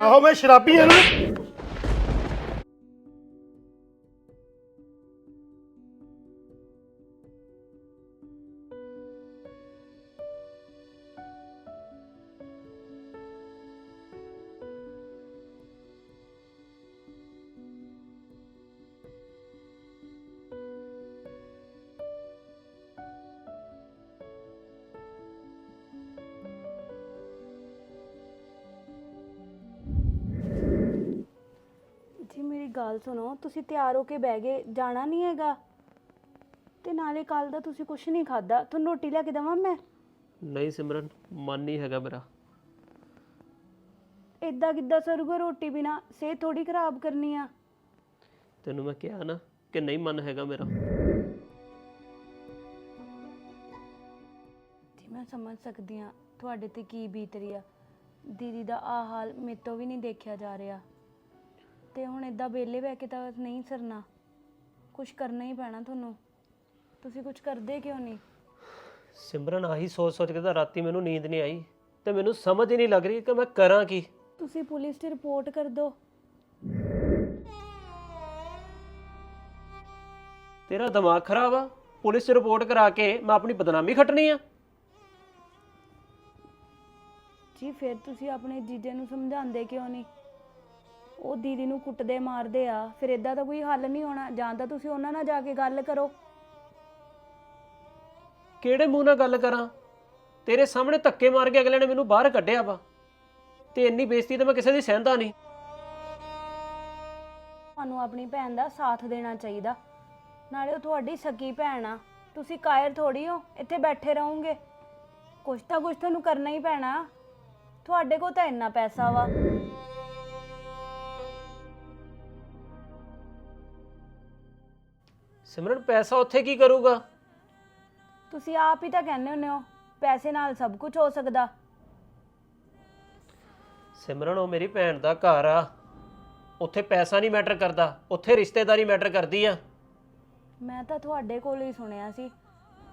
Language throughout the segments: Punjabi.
ਆਹੋ ਮੈਂ ਸ਼ਰਾਬੀ ਆ ਨਾ। ਗੱਲ ਸੁਣੋ ਤੁਸੀਂ ਤਿਆਰ ਹੋ ਕੇ ਬਹਿ ਗਏ ਜਾਣਾ ਨਹੀਂ ਹੈਗਾ। ਤੇ ਨਾਲੇ ਕੱਲ ਦਾ ਤੁਸੀਂ ਕੁਝ ਨਹੀਂ ਖਾਦਾ ਤੁਹਾਨੂੰ ਰੋਟੀ ਲੈ ਕੇ ਦੇਵਾਂ ਮੈਂ? ਨਹੀਂ ਸਿਮਰਨ ਮਨ ਨਹੀਂ ਹੈਗਾ ਮੇਰਾ। ਇਦਾਂ ਕਿੱਦਾਂ ਸਰੂਗਾ ਰੋਟੀ ਬਿਨਾ ਸਿਹਤ ਥੋੜੀ ਖਰਾਬ ਕਰਨੀ ਆ। ਤੈਨੂੰ ਮੈਂ ਕਿਹਾ ਨਾ ਕਿ ਨਹੀਂ ਮਨ ਹੈਗਾ ਮੇਰਾ। ਜੀ ਮੈਂ ਸਮਝ ਸਕਦੀ ਆ ਤੁਹਾਡੇ ਤੇ ਕੀ ਬੀਤ ਰਹੀ ਆ। ਦੀਦੀ ਦਾ ਆ ਹਾਲ ਮੇਰੇ ਤੋਂ ਵੀ ਨਹੀਂ ਦੇਖਿਆ ਜਾ ਰਿਹਾ। ਤੇ ਹੁਣ ਇਦਾਂ ਵਿਹਲੇ ਬਹਿ ਕੇ ਤਾਂ ਨਹੀਂ ਸਰਨਾ। ਕੁਝ ਕਰਨਾ ਹੀ ਪੈਣਾ ਤੁਹਾਨੂੰ। ਤੁਸੀਂ ਕੁਝ ਕਰਦੇ ਕਿਉਂ ਨਹੀਂ? ਸਿਮਰਨ ਆਹੀ ਸੋਚ ਸੋਚ ਕੇ ਤਾਂ ਰਾਤੀ ਮੈਨੂੰ ਨੀਂਦ ਨਹੀਂ ਆਈ ਤੇ ਮੈਨੂੰ ਸਮਝ ਹੀ ਨਹੀਂ ਲੱਗ ਰਹੀ ਕਿ ਮੈਂ ਕਰਾਂ ਕੀ। ਤੁਸੀਂ ਪੁਲਿਸ 'ਚ ਰਿਪੋਰਟ ਕਰ ਦਿਓ। ਤੇਰਾ ਦਿਮਾਗ ਖਰਾਬ ਆ? ਪੁਲਿਸ 'ਚ ਰਿਪੋਰਟ ਕਰਾ ਕੇ ਮੈਂ ਆਪਣੀ ਬਦਨਾਮੀ ਖੱਟਣੀ ਆ? ਜੀ ਫਿਰ ਤੁਸੀਂ ਆਪਣੇ ਜੀਜੇ ਨੂੰ ਸਮਝਾਉਂਦੇ ਕਿਉਂ ਨਹੀਂ? ਉਹ ਦੀਦੀ ਨੂੰ ਕੁੱਟਦੇ ਮਾਰਦੇ ਆ ਫਿਰ ਇਦਾਂ ਤਾਂ ਕੋਈ ਹੱਲ ਨਹੀਂ ਹੋਣਾ ਜਾਂ ਤਾਂ ਤੁਸੀਂ ਉਹਨਾਂ ਨਾਲ ਜਾ ਕੇ ਗੱਲ ਕਰੋ। ਕਿਹੜੇ ਮੂੰਹ ਨਾਲ ਗੱਲ ਕਰਾਂ? ਤੇਰੇ ਸਾਹਮਣੇ ਧੱਕੇ ਮਾਰ ਕੇ ਅਗਲੇ ਨੇ ਮੈਨੂੰ ਬਾਹਰ ਕੱਢਿਆ ਵਾ। ਤੇ ਇੰਨੀ ਬੇਇੱਜ਼ਤੀ ਤਾਂ ਮੈਂ ਕਿਸੇ ਦੀ ਸਹਿੰਦਾ ਨਹੀਂ। ਤੁਹਾਨੂੰ ਆਪਣੀ ਭੈਣ ਦਾ ਸਾਥ ਦੇਣਾ ਚਾਹੀਦਾ। ਨਾਲੇ ਉਹ ਤੁਹਾਡੀ ਸਕੀ ਭੈਣ ਆ। ਤੁਸੀਂ ਕਾਇਰ ਥੋੜੀ ਹੋ ਇੱਥੇ ਬੈਠੇ ਰਹੋਗੇ। ਕੁਛ ਤਾਂ ਕੁਛ ਤੁਹਾਨੂੰ ਕਰਨਾ ਹੀ ਪੈਣਾ। ਤੁਹਾਡੇ ਕੋਲ ਤਾਂ ਇੰਨਾ ਪੈਸਾ ਵਾ। ਸਿਮਰਨ ਪੈਸਾ ਉੱਥੇ ਕੀ ਕਰੂਗਾ? ਤੁਸੀਂ ਆਪ ਹੀ ਤਾਂ ਕਹਿੰਦੇ ਹੁੰਦੇ ਹੋ ਪੈਸੇ ਨਾਲ ਸਭ ਕੁਝ ਹੋ ਸਕਦਾ। ਸਿਮਰਨ ਉਹ ਮੇਰੀ ਭੈਣ ਦਾ ਘਰ ਆ। ਉੱਥੇ ਪੈਸਾ ਨਹੀਂ ਮੈਟਰ ਕਰਦਾ ਉੱਥੇ ਰਿਸ਼ਤੇਦਾਰੀ ਮੈਟਰ ਕਰਦੀ ਆ। ਮੈਂ ਤਾਂ ਤੁਹਾਡੇ ਕੋਲ ਹੀ ਸੁਣਿਆ ਸੀ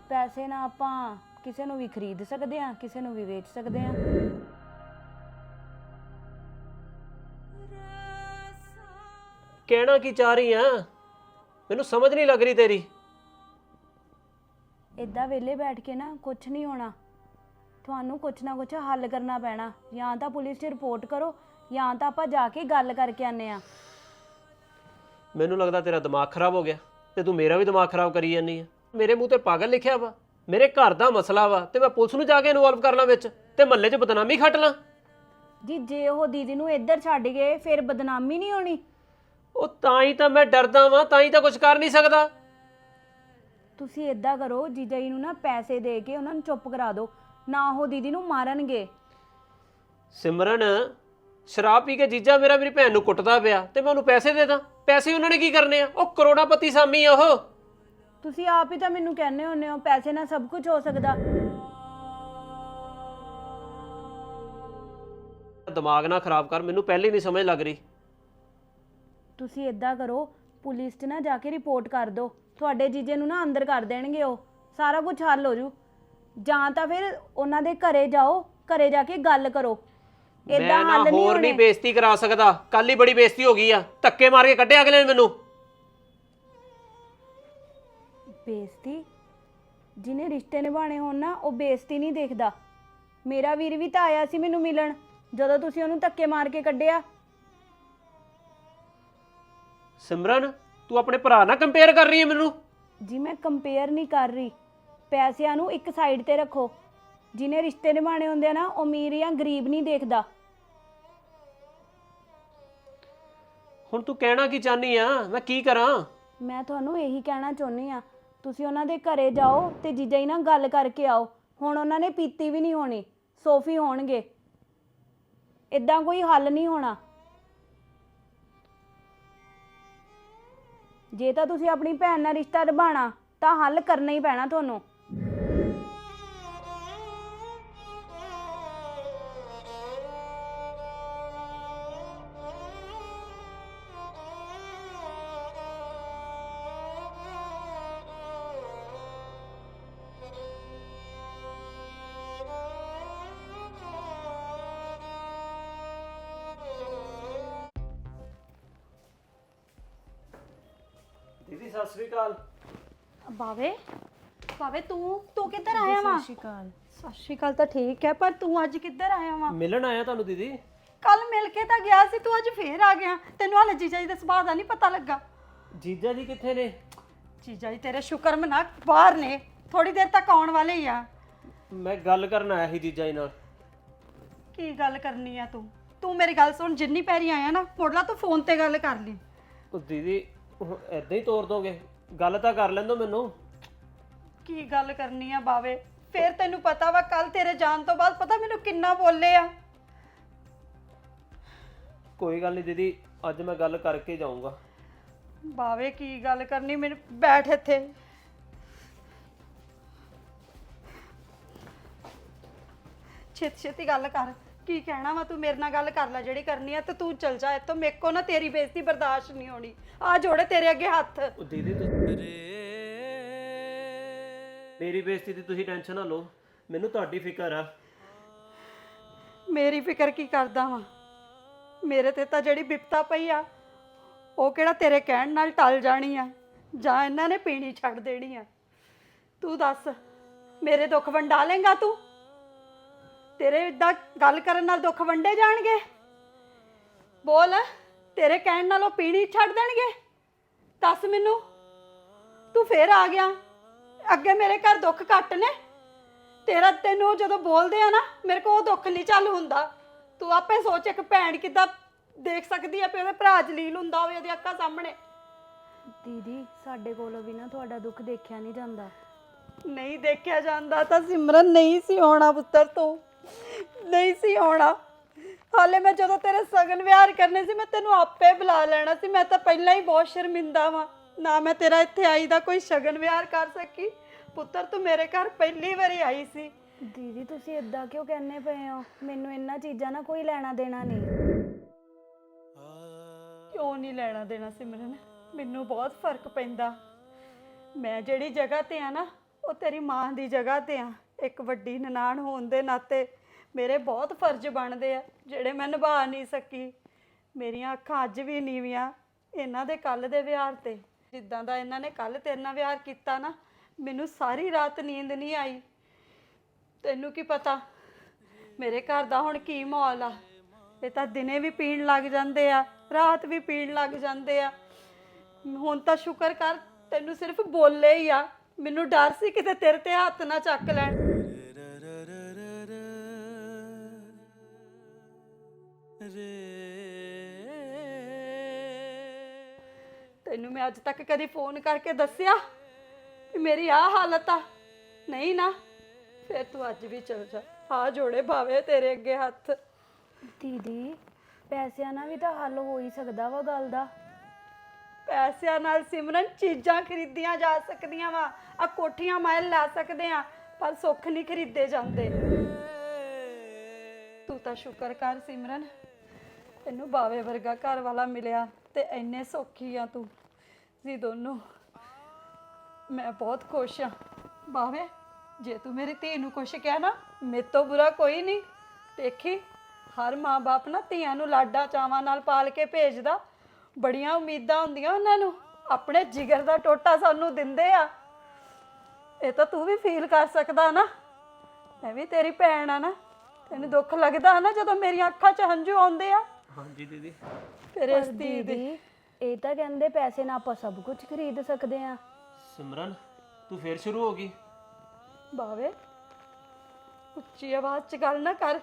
ਪੈਸੇ ਨਾਲ ਆਪਾਂ ਕਿਸੇ ਨੂੰ ਵੀ ਖਰੀਦ ਸਕਦੇ ਹਾਂ ਕਿਸੇ ਨੂੰ ਵੀ ਵੇਚ ਸਕਦੇ ਹਾਂ। ਕਹਿਣਾ ਕੀ ਚਾਹ ਰਹੀ ਆ? ਮੈਨੂੰ ਸਮਝ ਨਹੀਂ ਲੱਗ ਰਹੀ ਤੇਰੀ। ਇਦਾਂ ਵਿਹਲੇ ਬੈਠ ਕੇ ਨਾ ਕੁਝ ਨਹੀਂ ਹੋਣਾ। ਤੁਹਾਨੂੰ ਕੁਝ ਨਾ ਕੁਝ ਹੱਲ ਕਰਨਾ ਪੈਣਾ। ਜਾਂ ਤਾਂ ਪੁਲਿਸ 'ਚ ਰਿਪੋਰਟ ਕਰੋ ਜਾਂ ਤਾਂ ਆਪਾਂ ਜਾ ਕੇ ਗੱਲ ਕਰਕੇ ਆਨੇ ਆ ਮੈਨੂੰ ਲੱਗਦਾ ਤੇਰਾ ਦਿਮਾਗ ਖਰਾਬ ਹੋ ਗਿਆ ਤੇ ਤੂੰ ਮੇਰਾ ਵੀ ਦਿਮਾਗ ਖਰਾਬ ਕਰੀ ਜਾਂਦੀ ਆ। ਮੇਰੇ ਮੂੰਹ ਤੇ ਪਾਗਲ ਲਿਖਿਆ ਵਾ। ਮੇਰੇ ਘਰ ਦਾ ਮਸਲਾ ਵਾ ਤੇ ਮੈਂ ਪੁਲਿਸ ਨੂੰ ਜਾ ਕੇ ਇਨਵੋਲਵ ਕਰ ਲਾਂ ਵਿੱਚ ਤੇ ਮਹੱਲੇ 'ਚ ਬਦਨਾਮੀ ਖੱਟ ਲਾਂ। ਜੀ ਜੇ ਉਹ ਦੀਦੀ ਨੂੰ ਇੱਧਰ ਛੱਡ ਗਏ ਫਿਰ ਬਦਨਾਮੀ ਨਹੀਂ ਹੋਣੀ। ਉਹ ਤਾਂ ਹੀ ਤਾਂ ਮੈਂ ਡਰਦਾ ਵਾਂ ਤਾਂ ਹੀ ਤਾਂ ਕੁਝ ਕਰ ਨਹੀਂ ਸਕਦਾ। ਤੁਸੀਂ ਇਦਾਂ ਕਰੋ ਜੀਜਾ ਜੀ ਨੂੰ ਨਾ ਪੈਸੇ ਦੇ ਕੇ ਉਹਨਾਂ ਨੂੰ ਚੁੱਪ ਕਰਾ ਦਿਓ ਨਾ ਉਹ ਦੀਦੀ ਨੂੰ ਮਾਰਨਗੇ। ਸਿਮਰਨ ਸ਼ਰਾਬ ਪੀ ਕੇ ਜੀਜਾ ਮੇਰਾ ਮੇਰੀ ਭੈਣ ਨੂੰ ਕੁੱਟਦਾ ਪਿਆ ਤੇ ਮੈਂ ਉਹਨੂੰ ਪੈਸੇ ਦੇ ਦਾਂ। ਪੈਸੇ ਉਹਨਾਂ ਨੇ ਕੀ ਕਰਨੇ ਆ? ਉਹ ਕਰੋੜਾਪਤੀ ਸਾਮੀ ਆ ਉਹ। ਤੁਸੀਂ ਆਪ ਹੀ ਤਾਂ ਮੈਨੂੰ ਕਹਿੰਦੇ ਹੁੰਦੇ ਹੋ ਪੈਸੇ ਨਾਲ ਸਭ ਕੁਝ ਹੋ ਸਕਦਾ। ਦਿਮਾਗ ਨਾ ਖਰਾਬ ਕਰ ਮੈਨੂੰ ਪਹਿਲੇ ਨਹੀਂ ਸਮਝ ਲੱਗ ਰਹੀ। ਤੁਸੀਂ ਇਦਾਂ ਕਰੋ ਪੁਲਿਸ 'ਚ ਨਾ ਜਾ ਕੇ ਰਿਪੋਰਟ ਕਰ ਦਿਓ। ਤੁਹਾਡੇ ਜੀਜੇ ਨੂੰ ਨਾ ਅੰਦਰ ਕਰ ਦੇਣਗੇ ਉਹ। ਸਾਰਾ ਕੁਝ ਹੱਲ ਹੋ ਜੂ। ਜਾਂ ਤਾਂ ਫਿਰ ਉਹਨਾਂ ਦੇ ਘਰੇ ਜਾਓ ਘਰੇ ਜਾ ਕੇ ਗੱਲ ਕਰੋ। ਇਦਾਂ ਮੈਂ ਨਾ ਹੱਲ ਨਹੀਂ ਹੋਰ ਹੋਣੇ। ਨਹੀਂ ਬੇਇੱਜ਼ਤੀ ਕਰਾ ਸਕਦਾ। ਕੱਲ ਹੀ ਬੜੀ ਬੇਇੱਜ਼ਤੀ ਹੋ ਗਈ ਆ। ਧੱਕੇ ਮਾਰ ਕੇ ਕੱਢਿਆ ਅਗਲੇ ਨੇ ਮੈਨੂੰ। ਬੇਇੱਜ਼ਤੀ? ਜਿਹਨੇ ਰਿਸ਼ਤੇ ਨਿਭਾਣੇ ਹੋਣ ਨਾ ਉਹ ਬੇਇੱਜ਼ਤੀ ਨਹੀਂ ਦੇਖਦਾ। ਮੇਰਾ ਵੀਰ ਵੀ ਤਾਂ ਆਇਆ ਸੀ ਮੈਨੂੰ ਮਿਲਣ। ਜਦੋਂ ਤੁਸੀਂ ਉਹਨੂੰ ਧੱਕੇ ਮਾਰ ਕੇ ਕੱਢਿਆ ਸਿਮਰਨ ਤੂੰ ਆਪਣੇ ਭਰਾ ਨਾਲ ਕੰਪੇਅਰ ਕਰ ਰਹੀ ਹੈ ਮੈਨੂੰ। ਜੀ ਮੈਂ ਕੰਪੇਅਰ ਨਹੀਂ ਕਰ ਰਹੀ। ਪੈਸਿਆਂ ਨੂੰ ਇੱਕ ਸਾਈਡ ਤੇ ਰੱਖੋ। ਜਿਹਨੇ ਰਿਸ਼ਤੇ ਨਿਭਾਣੇ ਹੁੰਦੇ ਆ ਨਾ ਉਹ ਅਮੀਰ ਜਾਂ ਗਰੀਬ ਨਹੀਂ ਦੇਖਦਾ। ਹੁਣ ਤੂੰ ਕਹਿਣਾ ਕੀ ਚਾਹਨੀ ਆ? ਮੈਂ ਕੀ ਕਰਾਂ? ਮੈਂ ਤੁਹਾਨੂੰ ਇਹੀ ਕਹਿਣਾ ਚਾਹੁੰਦੀ ਆ। ਤੁਸੀਂ ਉਹਨਾਂ ਦੇ ਘਰੇ ਜਾਓ ਤੇ ਜੀਜਾ ਜੀ ਨਾਲ ਗੱਲ ਕਰਕੇ ਆਓ। ਹੁਣ ਉਹਨਾਂ ਨੇ ਪੀਤੀ ਵੀ ਨਹੀਂ ਹੋਣੀ ਸੋਫੀ ਹੋਣਗੇ। ਇਦਾਂ ਕੋਈ ਹੱਲ ਨਹੀਂ ਹੋਣਾ। ਜੇ ਤਾਂ ਤੁਸੀਂ ਆਪਣੀ ਭੈਣ ਨਾਲ ਰਿਸ਼ਤਾ ਨਿਭਾਉਣਾ ਤਾਂ ਹੱਲ ਕਰਨਾ ਹੀ ਪੈਣਾ ਤੁਹਾਨੂੰ। ਸਤਿ ਸ੍ਰੀ ਅਕਾਲ। ਬਾਵੇ ਬਾਵੇ ਤੂੰ ਤੂੰ ਕਿੱਧਰ ਆਇਆ ਵਾ? ਸਤਿ ਸ਼੍ਰੀ ਅਕਾਲ। ਸਤਿ ਸ਼੍ਰੀ ਅਕਾਲ ਤਾਂ ਠੀਕ ਹੈ ਪਰ ਤੂੰ ਅੱਜ ਕਿੱਧਰ ਆਇਆ ਵਾ? ਮਿਲਣ ਆਇਆ ਤੁਹਾਨੂੰ ਦੀਦੀ? ਕੱਲ ਮਿਲ ਕੇ ਤਾਂ ਗਿਆ ਸੀ ਤੂੰ ਅੱਜ ਫੇਰ ਆ ਗਿਆ। ਤੈਨੂੰ ਹਾਲੇ ਜੀਜਾ ਜੀ ਦੇ ਸੁਭਾਅ ਦਾ ਨਹੀਂ ਪਤਾ ਲੱਗਾ। ਜੀਜਾ ਜੀ ਕਿੱਥੇ ਨੇ? ਜੀਜਾ ਜੀ ਤੇਰੇ ਸ਼ੁਕਰ ਮਨਾ ਬਾਹਰ ਨੇ। ਥੋੜੀ ਦੇਰ ਤੱਕ ਆਉਣ ਵਾਲੇ ਹੀ ਆ। ਮੈਂ ਗੱਲ ਕਰਨ ਆਇਆ ਸੀ ਜੀਜਾ ਜੀ ਨਾਲ। ਕੀ ਗੱਲ ਕਰਨੀ ਆ ਤੂੰ? ਤੂੰ ਮੇਰੀ ਗੱਲ ਸੁਣ ਜਿੰਨੀ ਪੈਰੀ ਆਇਆ ਨਾ ਮੁੜਲਾ ਤੂੰ ਫੋਨ ਤੇ ਗੱਲ ਕਰ ਲਈ। ਉਹ ਦੀਦੀ ਐਦਾਂ ਹੀ ਤੋੜ ਦੋਗੇ? ਗੱਲ ਤਾਂ ਕਰ ਲੈਂਦੋ ਮੈਨੂੰ। ਕੀ ਗੱਲ ਕਰਨੀ ਆ ਬਾਵੇ? ਫੇਰ ਤੈਨੂੰ ਪਤਾ ਵਾ ਕੱਲ ਤੇਰੇ ਜਾਣ ਤੋਂ ਬਾਅਦ ਪਤਾ ਮੈਨੂੰ ਕਿੰਨਾ ਬੋਲੇ ਆ। ਕੋਈ ਗੱਲ ਨਹੀਂ ਦੀਦੀ ਅੱਜ ਮੈਂ ਗੱਲ ਕਰਕੇ ਜਾਊਂਗਾ। ਬਾਵੇ ਕੀ ਗੱਲ ਕਰਨੀ? ਮੈਨੂੰ ਬੈਠ ਇੱਥੇ। ਛੇਤੀ ਛੇਤੀ ਗੱਲ ਕਰ। ਕੀ ਕਹਿਣਾ ਵਾ? ਤੂੰ ਮੇਰੇ ਨਾਲ ਗੱਲ ਕਰ ਲੈ ਜਿਹੜੀ ਕਰਨੀ ਆ ਤੇ ਤੂੰ ਚਲ ਜਾ ਇੱਥੋਂ। ਮੇਰੇ ਕੋ ਨਾ ਤੇਰੀ ਬੇਇੱਜ਼ਤੀ ਬਰਦਾਸ਼ਤ ਨਹੀਂ ਹੋਣੀ। ਆ ਜੋੜੇ ਤੇਰੇ ਅੱਗੇ ਹੱਥ। ਉਹ ਦੀਦੀ ਤੁਸੀਂ ਮੇਰੀ ਬੇਇੱਜ਼ਤੀ ਦੀ ਤੁਸੀਂ ਟੈਨਸ਼ਨ ਨਾ ਲਓ। ਮੈਨੂੰ ਤੁਹਾਡੀ ਫਿਕਰ ਆ। ਮੇਰੀ ਫਿਕਰ ਕੀ ਕਰਦਾ ਵਾਂ? ਮੇਰੇ ਤੇ ਤਾਂ ਜਿਹੜੀ ਬਿਪਤਾ ਪਈ ਆ ਉਹ ਕਿਹੜਾ ਤੇਰੇ ਕਹਿਣ ਨਾਲ ਟਲ ਜਾਣੀ ਆ ਜਾਂ ਇਹਨਾਂ ਨੇ ਪੀਣੀ ਛੱਡ ਦੇਣੀ ਆ? ਤੂੰ ਦੱਸ ਮੇਰੇ ਦੁੱਖ ਵੰਡਾ ਲੇਗਾ ਤੂੰ? ਤੇਰੇ ਇਦਾਂ ਗੱਲ ਕਰਨ ਨਾਲ ਦੁੱਖ ਵੰਡੇ ਜਾਣਗੇ? ਬੋਲ ਤੇਰੇ ਕਹਿਣ ਨਾਲ ਉਹ ਪੀਣੀ ਛੱਡ ਦੇਣਗੇ? ਦੱਸ ਮੈਨੂੰ ਤੂੰ ਫੇਰ ਆ ਗਿਆ। ਅੱਗੇ ਮੇਰੇ ਘਰ ਦੁੱਖ ਘੱਟ ਨੇ। ਤੇਰਾ ਤੈਨੂੰ ਜਦੋਂ ਬੋਲਦੇ ਆ ਨਾ ਮੇਰੇ ਕੋਲ ਉਹ ਦੁੱਖ ਨਹੀਂ ਚੱਲ ਹੁੰਦਾ। ਤੂੰ ਆਪੇ ਸੋਚ ਇੱਕ ਭੈਣ ਕਿੱਦਾਂ ਦੇਖ ਸਕਦੀ ਆ ਵੀ ਉਹਦੇ ਭਰਾ ਜਲੀਲ ਹੁੰਦਾ ਹੋਵੇ ਉਹਦੀ ਅੱਖਾਂ ਸਾਹਮਣੇ। ਦੀਦੀ ਸਾਡੇ ਕੋਲੋਂ ਵੀ ਨਾ ਤੁਹਾਡਾ ਦੁੱਖ ਦੇਖਿਆ ਨਹੀਂ ਜਾਂਦਾ। ਨਹੀਂ ਦੇਖਿਆ ਜਾਂਦਾ ਤਾਂ ਸਿਮਰਨ ਨਹੀਂ ਸੀ ਹੋਣਾ ਪੁੱਤਰ ਤੂੰ। ਨਹੀਂ ਸੀ ਹੋਣਾ ਹਾਲੇ ਮੈਂ ਜਦੋਂ ਤੇਰੇ ਸਗਨ ਵਿਆਹ ਕਰਨੇ ਸੀ ਮੈਂ ਤੈਨੂੰ ਆਪੇ ਬੁਲਾ ਲੈਣਾ ਸੀ। ਮੈਂ ਤਾਂ ਪਹਿਲਾਂ ਹੀ ਬਹੁਤ ਸ਼ਰਮਿੰਦਾ ਵਾਂ। ਨਾ ਮੈਂ ਤੇਰਾ ਇੱਥੇ ਆਈ ਦਾ ਕੋਈ ਸ਼ਗਨ ਵਿਆਹ ਕਰ ਸਕੀ। ਪੁੱਤਰ ਤੂੰ ਮੇਰੇ ਘਰ ਪਹਿਲੀ ਵਾਰੀ ਆਈ ਸੀ। ਦੀਦੀ ਤੁਸੀਂ ਇਦਾਂ ਕਿਉਂ ਕਹਿੰਦੇ ਪਏ ਹੋ? ਮੈਨੂੰ ਇਹਨਾਂ ਚੀਜ਼ਾਂ ਨਾਲ ਕੋਈ ਲੈਣਾ ਦੇਣਾ ਨਹੀਂ। ਕਿਉਂ ਨਹੀਂ ਲੈਣਾ ਦੇਣਾ ਸਿਮਰਨ? ਮੈਨੂੰ ਬਹੁਤ ਫ਼ਰਕ ਪੈਂਦਾ। ਮੈਂ ਜਿਹੜੀ ਜਗ੍ਹਾ ਤੇ ਆ ਨਾ ਉਹ ਤੇਰੀ ਮਾਂ ਦੀ ਜਗ੍ਹਾ ਤੇ ਆ। ਇੱਕ ਵੱਡੀ ਨਨਾਣ ਹੋਣ ਦੇ ਨਾਤੇ ਮੇਰੇ ਬਹੁਤ ਫਰਜ਼ ਬਣਦੇ ਆ, ਜਿਹੜੇ ਮੈਂ ਨਿਭਾ ਨਹੀਂ ਸਕੀ। ਮੇਰੀਆਂ ਅੱਖਾਂ ਅੱਜ ਵੀ ਨੀਵੀਆਂ, ਇਹਨਾਂ ਦੇ ਕੱਲ ਦੇ ਵਿਹਾਰ ਤੇ। ਜਿੱਦਾਂ ਦਾ ਇਹਨਾਂ ਨੇ ਕੱਲ ਤੇਰੇ ਨਾਲ ਵਿਆਹ ਕੀਤਾ ਨਾ, ਮੈਨੂੰ ਸਾਰੀ ਰਾਤ ਨੀਂਦ ਨਹੀਂ ਆਈ। ਤੈਨੂੰ ਕੀ ਪਤਾ, ਮੇਰੇ ਘਰ ਦਾ ਹੁਣ ਕੀ ਮਾਹੌਲ ਆ। ਇਹ ਤਾਂ ਦਿਨੇ ਵੀ ਪੀਣ ਲੱਗ ਜਾਂਦੇ ਆ, ਰਾਤ ਵੀ ਪੀਣ ਲੱਗ ਜਾਂਦੇ ਆ। ਹੁਣ ਤਾਂ ਸ਼ੁਕਰ ਕਰ, ਤੈਨੂੰ ਸਿਰਫ ਬੋਲੇ ਹੀ ਆ। ਮੈਨੂੰ ਡਰ ਸੀ ਕਿਤੇ ਤੇਰੇ ਤੇ ਹੱਥ ਨਾ ਚੱਕ ਲੈਣ। ਤੈਨੂੰ ਮੈਂ ਅੱਜ ਤੱਕ ਕਦੀ ਫੋਨ ਕਰਕੇ ਦੱਸਿਆ ਕਿ ਮੇਰੀ ਆਹ ਹਾਲਤ ਆ। ਨਹੀਂ ਨਾ ਫਿਰ ਤੂੰ ਅੱਜ ਵੀ ਚਲ ਜਾ। ਆ ਜੋੜੇ ਭਾਵੇਂ ਤੇਰੇ ਅੱਗੇ ਹੱਥ। ਦੀਦੀ ਪੈਸਿਆਂ ਨਾਲ ਵੀ ਤਾਂ ਹੱਲ ਹੋ ਹੀ ਸਕਦਾ ਵਾ ਗੱਲ ਦਾ। ਪੈਸਿਆਂ ਨਾਲ ਸਿਮਰਨ ਚੀਜ਼ਾਂ ਖਰੀਦੀਆਂ ਜਾ ਸਕਦੀਆਂ ਵਾ। ਆ ਕੋਠੀਆਂ ਮਹਿਲ ਲਾ ਸਕਦੇ ਆ ਪਰ ਸੁੱਖ ਨਹੀਂ ਖਰੀਦੇ ਜਾਂਦੇ। ਤੂੰ ਤਾਂ ਸ਼ੁਕਰ ਕਰ ਸਿਮਰਨ। ਤੈਨੂੰ ਬਾਵੇ ਵਰਗਾ ਘਰ ਵਾਲਾ ਮਿਲਿਆ ਤੇ ਐਨੇ ਸੌਖੀ ਆ ਤੂੰ। ਜੀ ਦੋਨੋਂ। ਮੈਂ ਬਹੁਤ ਖੁਸ਼ ਆ। ਬਾਵੇ, ਜੇ ਤੂੰ ਮੇਰੀ ਧੀ ਨੂੰ ਕੁਛ ਕਿਹਾ ਨਾ, ਮੇਰੇ ਤੋਂ ਬੁਰਾ ਕੋਈ ਨਹੀਂ। ਦੇਖੀ, ਹਰ ਮਾਂ-ਬਾਪ ਨਾ ਧੀਆਂ ਨੂੰ ਲਾਡਾ ਚਾਵਾਂ ਨਾਲ ਪਾਲ ਕੇ ਭੇਜਦਾ। ਬੜੀਆਂ ਉਮੀਦਾਂ ਹੁੰਦੀਆਂ ਉਹਨਾਂ ਨੂੰ। ਆਪਣੇ ਜਿਗਰ ਦਾ ਟੋਟਾ ਸਾਨੂੰ ਦਿੰਦੇ ਆ। ਇਹ ਤਾਂ ਤੂੰ ਵੀ ਫੀਲ ਕਰ ਸਕਦਾ ਨਾ। ਮੈਂ ਵੀ ਤੇਰੀ ਭੈਣ ਆ ਨਾ। ਤੈਨੂੰ ਦੁੱਖ ਲੱਗਦਾ ਨਾ ਜਦੋਂ ਮੇਰੀਆਂ ਅੱਖਾਂ 'ਚ ਹੰਝੂ ਆਉਂਦੇ ਆ। ਹਾਂਜੀ ਦੀਦੀ। ਫਿਰ ਇਸ ਧੀ ਦੇ ਦੀਦੀ ਇਹ ਤਾਂ ਕਹਿੰਦੇ ਪੈਸੇ ਨਾਲ ਆਪਾਂ ਸਭ ਕੁਝ ਖਰੀਦ ਸਕਦੇ ਆ ਸਿਮਰਨ ਤੂੰ ਫੇਰ ਸ਼ੁਰੂ ਹੋ ਗਈ? ਬਾਵੇ ਉੱਚੀ ਆਵਾਜ਼ 'ਚ ਗੱਲ ਨਾ ਕਰ।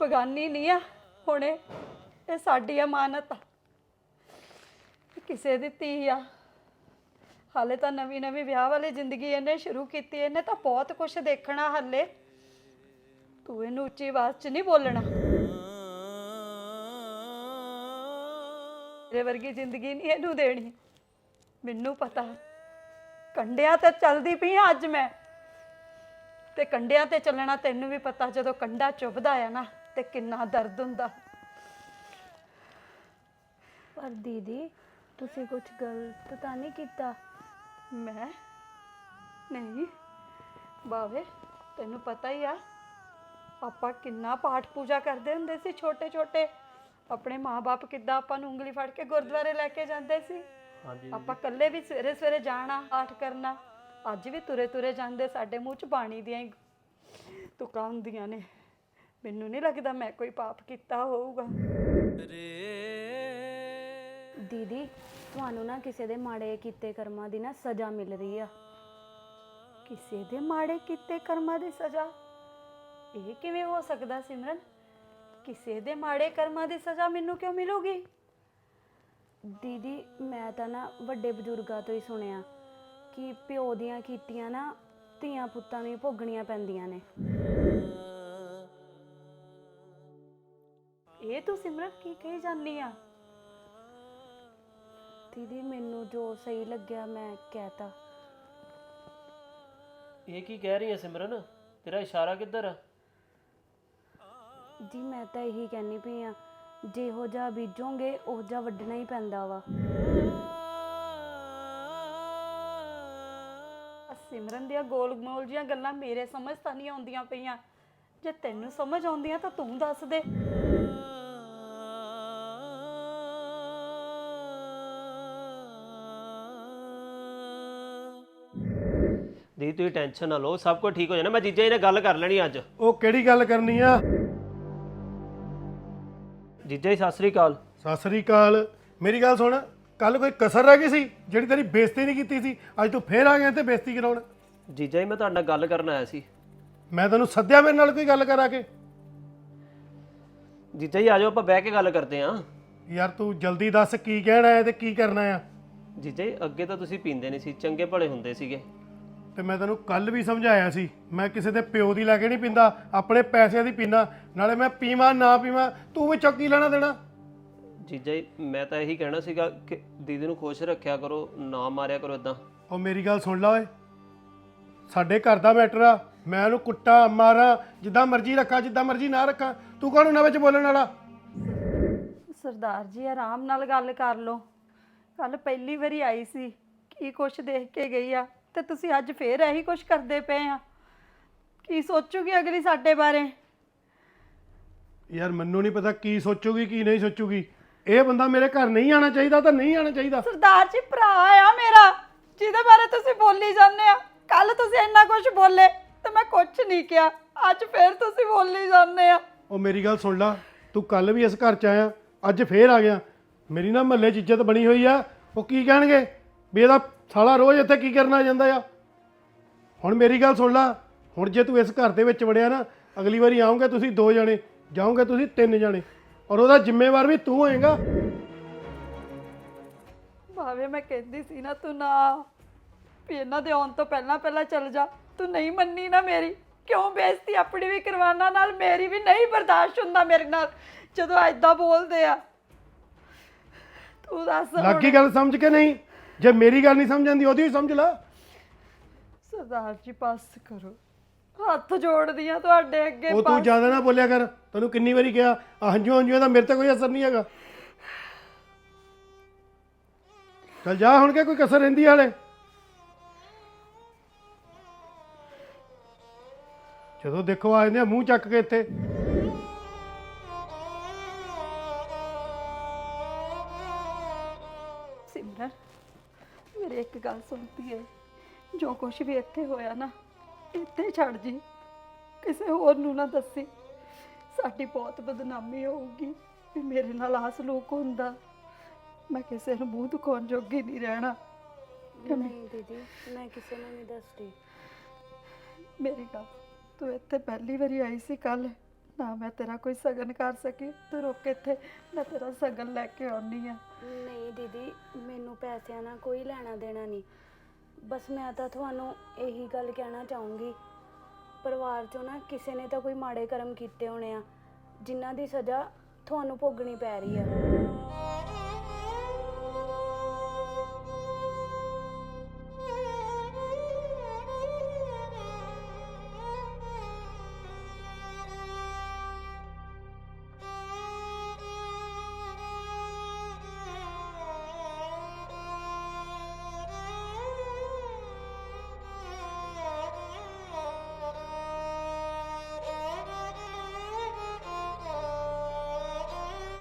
ਬਗਾਨੀ ਨਹੀਂ ਆ ਹੁਣੇ ਇਹ ਸਾਡੀ ਅਮਾਨਤ ਆ। ਇਹ ਕਿਸੇ ਦੀ ਧੀ ਆ। ਹਾਲੇ ਤਾਂ ਨਵੀਂ ਨਵੀਂ ਵਿਆਹ ਵਾਲੀ ਜ਼ਿੰਦਗੀ ਇਹਨੇ ਸ਼ੁਰੂ ਕੀਤੀ ਇਹਨੇ ਤਾਂ ਬਹੁਤ ਕੁਝ ਦੇਖਣਾ ਹਾਲੇ। ਤੂੰ ਇਹਨੂੰ ਉੱਚੀ ਆਵਾਜ਼ 'ਚ ਨਹੀਂ ਬੋਲਣਾ। ਤੇਰੇ ਵਰਗੀ ਜ਼ਿੰਦਗੀ ਨਹੀਂ ਇਹਨੂੰ ਦੇਣੀ। ਮੈਨੂੰ ਪਤਾ ਕੰਡਿਆਂ ਤੇ ਚੱਲਦੀ ਪਈ ਆਂ ਅੱਜ ਮੈਂ। ਤੇ ਕੰਡਿਆਂ ਤੇ ਚੱਲਣਾ ਤੈਨੂੰ ਵੀ ਪਤਾ ਜਦੋਂ ਕੰਡਾ ਚੁੱਭਦਾ ਆ ਨਾ ਤੇ ਕਿੰਨਾ ਦਰਦ ਹੁੰਦਾ। ਪਰ ਦੀਦੀ ਤੁਸੀਂ ਕੁਝ ਗਲਤ ਤਾਂ ਨਹੀਂ ਕੀਤਾ। ਮੈਂ? ਨਹੀਂ। ਬਾਵੇ ਤੈਨੂੰ ਪਤਾ ਹੀ ਆ ਆਪਾਂ ਕਿੰਨਾ ਪਾਠ ਪੂਜਾ ਕਰਦੇ ਹੁੰਦੇ ਸੀ ਛੋਟੇ ਛੋਟੇ ਆਪਣੇ ਮਾਪੇ ਕਿੱਦਾਂ ਆਪਾਂ ਨੂੰ ਉਂਗਲੀ ਫੜ ਕੇ ਗੁਰਦੁਆਰੇ ਲੈ ਕੇ ਜਾਂਦੇ ਸੀ? ਹਾਂਜੀ ਆਪਾਂ ਇਕੱਲੇ ਵੀ ਸਵੇਰੇ ਸਵੇਰੇ ਜਾਣਾ ਪਾਠ ਕਰਨਾ। ਅੱਜ ਵੀ ਤੁਰੇ ਤੁਰੇ ਜਾਂਦੇ ਸਾਡੇ ਮੂੰਹ 'ਚ ਬਾਣੀ ਦੀਆਂ ਹੀ ਤੁਕਾਂ ਹੁੰਦੀਆਂ ਨੇ। ਮੈਨੂੰ ਨਹੀਂ ਲੱਗਦਾ ਮੈਂ ਕੋਈ ਪਾਪ ਕੀਤਾ ਹੋਊਗਾ। ਦੀਦੀ ਤੁਹਾਨੂੰ ਨਾ ਕਿਸੇ ਦੇ ਮਾੜੇ ਕੀਤੇ ਕਰਮਾਂ ਦੀ ਨਾ ਸਜ਼ਾ ਮਿਲ ਰਹੀ ਆ। ਕਿਸੇ ਦੇ ਮਾੜੇ ਕੀਤੇ ਕਰਮਾਂ ਦੀ ਸਜ਼ਾ? ਇਹ ਕਿਵੇਂ ਹੋ ਸਕਦਾ ਸਿਮਰਨ? ਕਿਸੇ ਦੇ ਮਾੜੇ ਕਰਮਾਂ ਦੀ ਸਜ਼ਾ ਮੈਨੂੰ ਕਿਉਂ ਮਿਲੂਗੀ? ਦੀਦੀ, ਮੈਂ ਤਾਂ ਨਾ ਵੱਡੇ ਬਜ਼ੁਰਗਾਂ ਤੋਂ ਹੀ ਸੁਣਿਆ ਕਿ ਪਿਓ ਦੀਆਂ ਕੀਤੀਆਂ ਨਾ ਧੀਆਂ ਪੁੱਤਾਂ ਨੂੰ ਹੀ ਭੋਗਣੀਆਂ ਪੈਂਦੀਆਂ ਨੇ। ਇਹ ਤੂੰ ਸਿਮਰਨ ਕੀ ਕਹੀ ਜਾਂਦੀ ਆ? ਦੀਦੀ, ਮੈਨੂੰ ਜੋ ਸਹੀ ਲੱਗਿਆ ਮੈਂ ਕਹਿਤਾ। ਇਹ ਕੀ ਕਹਿ ਰਹੀ ਹੈ ਸਿਮਰਨ? ਤੇਰਾ ਇਸ਼ਾਰਾ ਕਿੱਧਰ ਆ? ਜੀ ਮੈਂ ਤਾਂ ਇਹੀ ਕਹਿੰਨੀ ਪਈ ਆ ਜਿਹੋ ਜਿਹਾ ਬੀਜੋਗੇ ਉਹ ਜਿਹਾ ਵੱਢਣਾ ਹੀ ਪੈਂਦਾ ਵਾ। ਆਹ ਸਿਮਰਨ ਦੀਆਂ ਗੋਲ ਮੋਲ ਜੀਆਂ ਗੱਲਾਂ ਮੇਰੇ ਸਮਝ ਤਾਂ ਨਹੀਂ ਆਉਂਦੀਆਂ ਪਈਆਂ। ਜੇ ਤੈਨੂੰ ਸਮਝ ਆਉਂਦੀਆਂ ਤਾਂ ਤੂੰ ਦੱਸ ਦੇ। ਦੀ ਤੁਸੀਂ ਟੈਨਸ਼ਨ ਨਾ ਲਓ ਸਭ ਕੁਝ ਠੀਕ ਹੋ ਜਾਣਾ। ਮੈਂ ਜੀਜਾ ਜੀ ਨਾਲ ਗੱਲ ਕਰ ਲੈਣੀ ਅੱਜ। ਉਹ ਕਿਹੜੀ ਗੱਲ ਕਰਨੀ ਆ? ਜੀਜਾ ਜੀ ਸਤਿ ਸ੍ਰੀ ਅਕਾਲ। ਸਤਿ ਸ੍ਰੀ ਅਕਾਲ। ਮੇਰੀ ਗੱਲ ਸੁਣ ਕੱਲ ਕੋਈ ਕਸਰ ਰਹਿ ਗਈ ਸੀ? ਜਿਹੜੀ ਤੇਰੀ ਬੇਇੱਜ਼ਤੀ ਨਹੀਂ ਕੀਤੀ ਸੀ ਅੱਜ ਤੂੰ ਫੇਰ ਆ ਗਿਆ ਤੇ ਬੇਇੱਜ਼ਤੀ ਕਰਾਉਣ। ਜੀਜਾ ਜੀ ਮੈਂ ਤੁਹਾਡੇ ਨਾਲ ਗੱਲ ਕਰਨ ਆਇਆ ਸੀ। ਮੈਂ ਤੈਨੂੰ ਸੱਦਿਆ ਮੇਰੇ ਨਾਲ ਕੋਈ ਗੱਲ ਕਰਾ ਕੇ? ਜੀਜਾ ਜੀ ਆਜੋ ਆਪਾਂ ਬਹਿ ਕੇ ਗੱਲ ਕਰਦੇ ਆਂ। ਯਾਰ ਤੂੰ ਜਲਦੀ ਦੱਸ ਕੀ ਕਹਿਣਾ ਹੈ ਤੇ ਕੀ ਕਰਨਾ ਆ ਜੀਜਾ ਜੀ ਅੱਗੇ ਤਾਂ ਤੁਸੀਂ ਪੀਂਦੇ ਨਹੀਂ ਸੀ ਚੰਗੇ ਭਲੇ ਹੁੰਦੇ ਸੀਗੇ। ਤੇ ਮੈਂ ਤੈਨੂੰ ਕੱਲ ਵੀ ਸਮਝਾਇਆ ਸੀ ਮੈਂ ਕਿਸੇ ਦੇ ਪਿਓ ਦੀ ਲੈ ਕੇ ਨਹੀਂ ਪੀਂਦਾ ਆਪਣੇ ਪੈਸਿਆਂ ਦੀ ਪੀਂਦਾ ਨਾਲੇ ਮੈਂ ਪੀਵਾਂ ਨਾ ਪੀਵਾਂ ਤੂੰ ਵੀ ਚੱਕੀ ਲੈਣਾ ਦੇਣਾ। ਜੀਜਾ ਜੀ ਮੈਂ ਤਾਂ ਇਹੀ ਕਹਿਣਾ ਸੀਗਾ ਕਿ ਦੀਦੀ ਨੂੰ ਖੁਸ਼ ਰੱਖਿਆ ਕਰੋ ਨਾ ਮਾਰਿਆ ਕਰੋ ਇਦਾਂ ਉਹ ਮੇਰੀ ਗੱਲ ਸੁਣ ਲਾ ਓਏ। ਸਾਡੇ ਘਰ ਦਾ ਮੈਟਰ ਆ ਮੈਂ ਉਹਨੂੰ ਕੁੱਟਾਂ ਮਾਰਾਂ ਜਿੱਦਾਂ ਮਰਜ਼ੀ ਰੱਖਾਂ ਜਿੱਦਾਂ ਮਰਜ਼ੀ ਨਾ ਰੱਖਾਂ। ਤੂੰ ਕੌਣ ਉਹਨਾਂ ਵਿੱਚ ਬੋਲਣ ਵਾਲਾ? ਸਰਦਾਰ ਜੀ ਆਰਾਮ ਨਾਲ ਗੱਲ ਕਰ ਲਓ। ਕੱਲ ਪਹਿਲੀ ਵਾਰੀ ਆਈ ਸੀ ਕੀ ਕੁਛ ਦੇਖ ਕੇ ਗਈ ਆ? ਤੇ ਤੁਸੀਂ ਅੱਜ ਫੇਰ ਇਹੀ ਕੁਛ ਕਰਦੇ ਪਏ ਆ। ਕੀ ਸੋਚੂਗੀ ਅਗਲੀ ਸਾਡੇ ਬਾਰੇ? ਯਾਰ ਮੈਨੂੰ ਨਹੀਂ ਪਤਾ ਕੀ ਸੋਚੂਗੀ ਕੀ ਨਹੀਂ ਸੋਚੂਗੀ। ਇਹ ਬੰਦਾ ਮੇਰੇ ਘਰ ਨਹੀਂ ਆਣਾ ਚਾਹੀਦਾ ਤਾਂ ਨਹੀਂ ਆਣਾ ਚਾਹੀਦਾ। ਸਰਦਾਰ ਜੀ ਭਰਾ ਆ ਮੇਰਾ ਜਿਹਦੇ ਬਾਰੇ ਤੁਸੀਂ ਬੋਲੀ ਜਾਂਦੇ ਆ। ਕੱਲ ਤੁਸੀਂ ਇੰਨਾ ਕੁਝ ਬੋਲੇ ਤੇ ਮੈਂ ਕੁਝ ਨਹੀਂ ਕਿਹਾ। ਅੱਜ ਫੇਰ ਤੁਸੀਂ ਬੋਲੀ ਜਾਂਦੇ ਆ। ਉਹ ਮੇਰੀ ਗੱਲ ਸੁਣ ਲਾ ਤੂੰ ਕੱਲ ਵੀ ਇਸ ਘਰ ਚ ਆਇਆ ਅੱਜ ਫੇਰ ਆ ਗਿਆ। ਮੇਰੀ ਨਾ ਮਹੱਲੇ 'ਚ ਇੱਜ਼ਤ ਬਣੀ ਹੋਈ ਆ। ਉਹ ਕੀ ਕਹਿਣਗੇ? ਵੀ ਇਹਦਾ ਸਾਲਾ ਰੋਜ਼ ਇੱਥੇ ਕੀ ਕਰਨ ਆ ਜਾਂਦਾ ਆ? ਹੁਣ ਮੇਰੀ ਗੱਲ ਸੁਣ ਲਾ। ਹੁਣ ਜੇ ਤੂੰ ਇਸ ਘਰ ਦੇ ਵਿੱਚ ਵੜਿਆ ਨਾ ਅਗਲੀ ਵਾਰੀ ਆਉਂਗੇ ਤੁਸੀਂ ਦੋ ਜਣੇ ਜਾਓਗੇ ਤੁਸੀਂ ਤਿੰਨ ਜਣੇ। ਔਰ ਉਹਦਾ ਜ਼ਿੰਮੇਵਾਰ ਵੀ ਤੂੰ ਹੋਏਗਾ। ਭਾਵੇਂ ਮੈਂ ਕਹਿੰਦੀ ਸੀ ਨਾ ਤੂੰ ਨਾ ਵੀ ਇਹਨਾਂ ਦੇ ਆਉਣ ਤੋਂ ਪਹਿਲਾਂ ਪਹਿਲਾਂ ਚੱਲ ਜਾ। ਤੂੰ ਨਹੀਂ ਮੰਨੀ ਨਾ ਮੇਰੀ। ਕਿਉਂ ਬੇਇੱਜ਼ਤੀ ਆਪਣੀ ਵੀ ਕਰਵਾਨਾ ਨਾਲ ਮੇਰੀ ਵੀ ਨਹੀਂ ਬਰਦਾਸ਼ਤ ਹੁੰਦਾ ਮੇਰੇ ਨਾਲ? ਜਦੋਂ ਐਦਾਂ ਬੋਲਦੇ ਆ। ਤੂੰ ਦੱਸ ਹੁਣ। ਲੱਗੀ ਗੱਲ ਸਮਝ ਕੇ ਨਹੀਂ? ਜੇ ਮੇਰੀ ਗੱਲ ਨਹੀਂ ਸਮਝ ਆਂਦੀ ਉਹਦੀ ਵੀ ਸਮਝ ਲੈ। ਸਰਦਾਰ ਜੀ ਪਾਸ ਕਰੋ। ਹੱਥ ਜੋੜਦੀ ਆ ਤੁਹਾਡੇ ਅੱਗੇ ਉਹ ਤੂੰ। ਜ਼ਿਆਦਾ ਨਾ ਬੋਲਿਆ ਕਰ। ਤੈਨੂੰ ਕਿੰਨੀ ਵਾਰੀ ਕਿਹਾ ਆਹ ਹੰਝੂ ਹੰਝੂਆਂ ਦਾ ਮੇਰੇ ਤੇ ਕੋਈ ਅਸਰ ਨਹੀਂ ਹੈਗਾ। ਚੱਲ ਜਾ ਹੁਣ ਕੇ ਕੋਈ ਕਸਰ ਰਹਿੰਦੀ ਆ ਹਲੇ। ਜਦੋਂ ਦੇਖੋ ਆ ਜਾਂਦੇ ਆ ਮੂੰਹ ਚੱਕ ਕੇ ਇੱਥੇ। ਮੇਰੀ ਇੱਕ ਗੱਲ ਸੁਣਦੀ ਹੈ ਜੋ ਕੁਛ ਵੀ ਇੱਥੇ ਹੋਇਆ ਨਾ ਇੱਥੇ ਛੱਡ ਜੀ। ਕਿਸੇ ਹੋਰ ਨੂੰ ਨਾ ਦੱਸੀ। ਸਾਡੀ ਬਹੁਤ ਬਦਨਾਮੀ ਹੋਊਗੀ ਵੀ ਮੇਰੇ ਨਾਲ ਆ ਸਲੂਕ ਹੁੰਦਾ। ਮੈਂ ਕਿਸੇ ਨੂੰ ਮੂੰਹ ਦਿਖਾਉਣ ਜੋਗੀ ਨਹੀਂ ਰਹਿਣਾ। ਨਹੀਂ ਦੀਦੀ ਮੈਂ ਕਿਸੇ ਨੂੰ ਨਹੀਂ ਦੱਸਦੀ। ਮੇਰੀ ਗੱਲ ਤੂੰ ਇੱਥੇ ਪਹਿਲੀ ਵਾਰੀ ਆਈ ਸੀ ਕੱਲ ਨਾ ਮੈਂ ਤੇਰਾ ਕੋਈ ਸਗਨ ਕਰ ਸਕੀ। ਤੂੰ ਰੁਕ ਇੱਥੇ, ਮੈਂ ਤੇਰਾ ਸਗਨ ਲੈ ਕੇ ਆਉਣੀ ਆ ਨਹੀਂ ਦੀਦੀ, ਮੈਨੂੰ ਪੈਸਿਆਂ ਨਾਲ ਕੋਈ ਲੈਣਾ ਦੇਣਾ ਨਹੀਂ। ਬਸ ਮੈਂ ਤਾਂ ਤੁਹਾਨੂੰ ਇਹੀ ਗੱਲ ਕਹਿਣਾ ਚਾਹੂੰਗੀ। ਪਰਿਵਾਰ ਚੋਂ ਨਾ ਕਿਸੇ ਨੇ ਤਾਂ ਕੋਈ ਮਾੜੇ ਕਰਮ ਕੀਤੇ ਹੋਣੇ ਆ, ਜਿਨ੍ਹਾਂ ਦੀ ਸਜ਼ਾ ਤੁਹਾਨੂੰ ਭੋਗਣੀ ਪੈ ਰਹੀ ਆ।